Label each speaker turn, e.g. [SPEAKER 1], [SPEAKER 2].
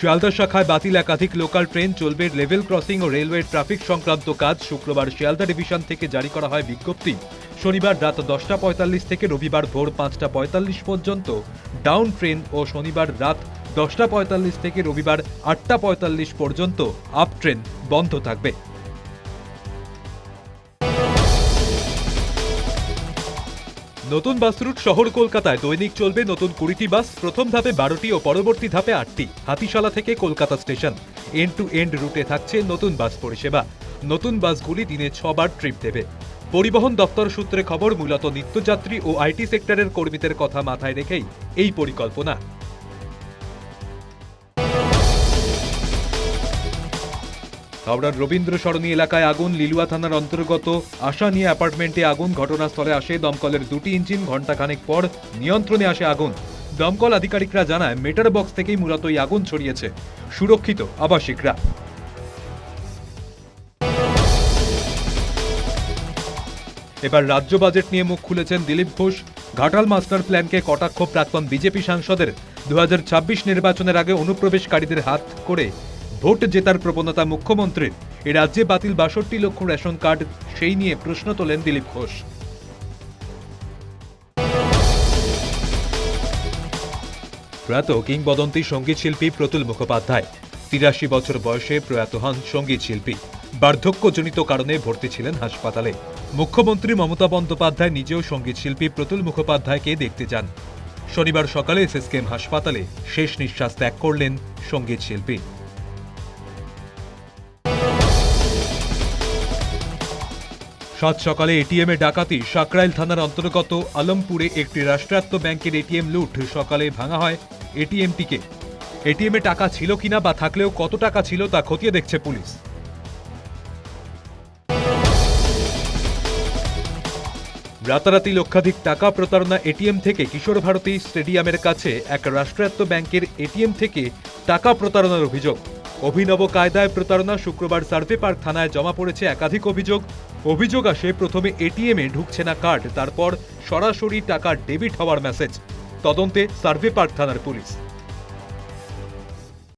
[SPEAKER 1] শিয়ালদা শাখায় বাতিল একাধিক লোকাল ট্রেন চলবে লেভেল ক্রসিং ও রেলওয়ের ট্রাফিক সংক্রান্ত কাজ। শুক্রবার শিয়ালদা ডিভিশন থেকে জারি করা হয় বিজ্ঞপ্তি। শনিবার রাত দশটা পঁয়তাল্লিশ থেকে রবিবার ভোর পাঁচটা পঁয়তাল্লিশ পর্যন্ত ডাউন ট্রেন ও শনিবার রাত দশটা পঁয়তাল্লিশ থেকে রবিবার আটটা পঁয়তাল্লিশ পর্যন্ত আপ ট্রেন বন্ধ থাকবে। নতুন বাস রুট শহর কলকাতায় দৈনিক চলবে নতুন কুড়িটি বাস, প্রথম ধাপে বারোটি ও পরবর্তী ধাপে আটটি, হাতিশালা থেকে Kolkata station. End to end রুটে থাকছে নতুন বাস পরিষেবা। নতুন বাসগুলি দিনে ছবার ট্রিপ দেবে। পরিবহন দপ্তর সূত্রে খবর, মূলত নিত্যযাত্রী ও আইটি সেক্টরের কর্মীদের কথা মাথায় রেখেই এই পরিকল্পনা। হাওড়ার রবীন্দ্র সরণী এলাকায় আগুন, লিলুয়া থানার অন্তর্গত আশা নিয়ে অ্যাপার্টমেন্টে আগুন, ঘটনাস্থলে আসে দমকলের দুটি ইঞ্জিন, ঘণ্টাখানেক পর নিয়ন্ত্রণে আসে আগুন। দমকল আধিকারিকরা জানায় মেটার বক্স থেকেই মূলত এই আগুন ছড়িয়েছে। সুরক্ষিত আবাসিকরা। এবার রাজ্য বাজেট নিয়ে মুখ খুলেছেন দিলীপ ঘোষ। ঘাটাল মাস্টার প্ল্যানকে কটাক্ষ প্রাক্তন বিজেপি সাংসদের। দু হাজার ছাব্বিশ নির্বাচনের আগে অনুপ্রবেশকারীদের হাত করে ভোট জেতার প্রবণতা মুখ্যমন্ত্রীর। এ রাজ্যে বাতিল বাষট্টি লক্ষ রেশন কার্ড, সেই নিয়ে প্রশ্ন তোলেন দিলীপ ঘোষ। প্রয়াত কিংবদন্তি সংগীত শিল্পী প্রতুল মুখোপাধ্যায়, তিরাশি বছর বয়সে প্রয়াত হন সংগীত শিল্পী। বার্ধক্যজনিত কারণে ভর্তি ছিলেন হাসপাতালে। মুখ্যমন্ত্রী মমতা বন্দ্যোপাধ্যায় নিজেও সংগীত শিল্পী প্রতুল মুখোপাধ্যায়কে দেখতে যান। শনিবার সকালে এসএসকেএম হাসপাতালে শেষ নিঃশ্বাস ত্যাগ করলেন সংগীত শিল্পী। সাত সকালে এটিএমে ডাকাতি, সাকরাইল থানার অন্তর্গত আলমপুরে একটি রাষ্ট্রায়ত্ত ব্যাংকের এটিএম লুট সকালে ভাঙা হয় এটিএমটিকে। এটিএমে টাকা ছিল কিনা বা থাকলেও কত টাকা ছিল তা খতিয়ে দেখছে পুলিশ। রাতারাতি লক্ষাধিক টাকা প্রতারণা এটিএম থেকে কিশোর ভারতী স্টেডিয়ামের কাছে এক রাষ্ট্রায়ত্ত ব্যাংকের এটিএম থেকে টাকা প্রতারণার অভিযোগ। অভিনব কায়দায় প্রতারণা শুক্রবার সার্ভে পার্ক থানায় জমা পড়েছে একাধিক অভিযোগ। অভিযোগ আসে প্রথমে এটিএমে ঢুকছে না কার্ড, তারপর সরাসরি টাকা ডেবিট হওয়ার মেসেজ। তদন্তে সার্ভে পার্ক থানার পুলিশ।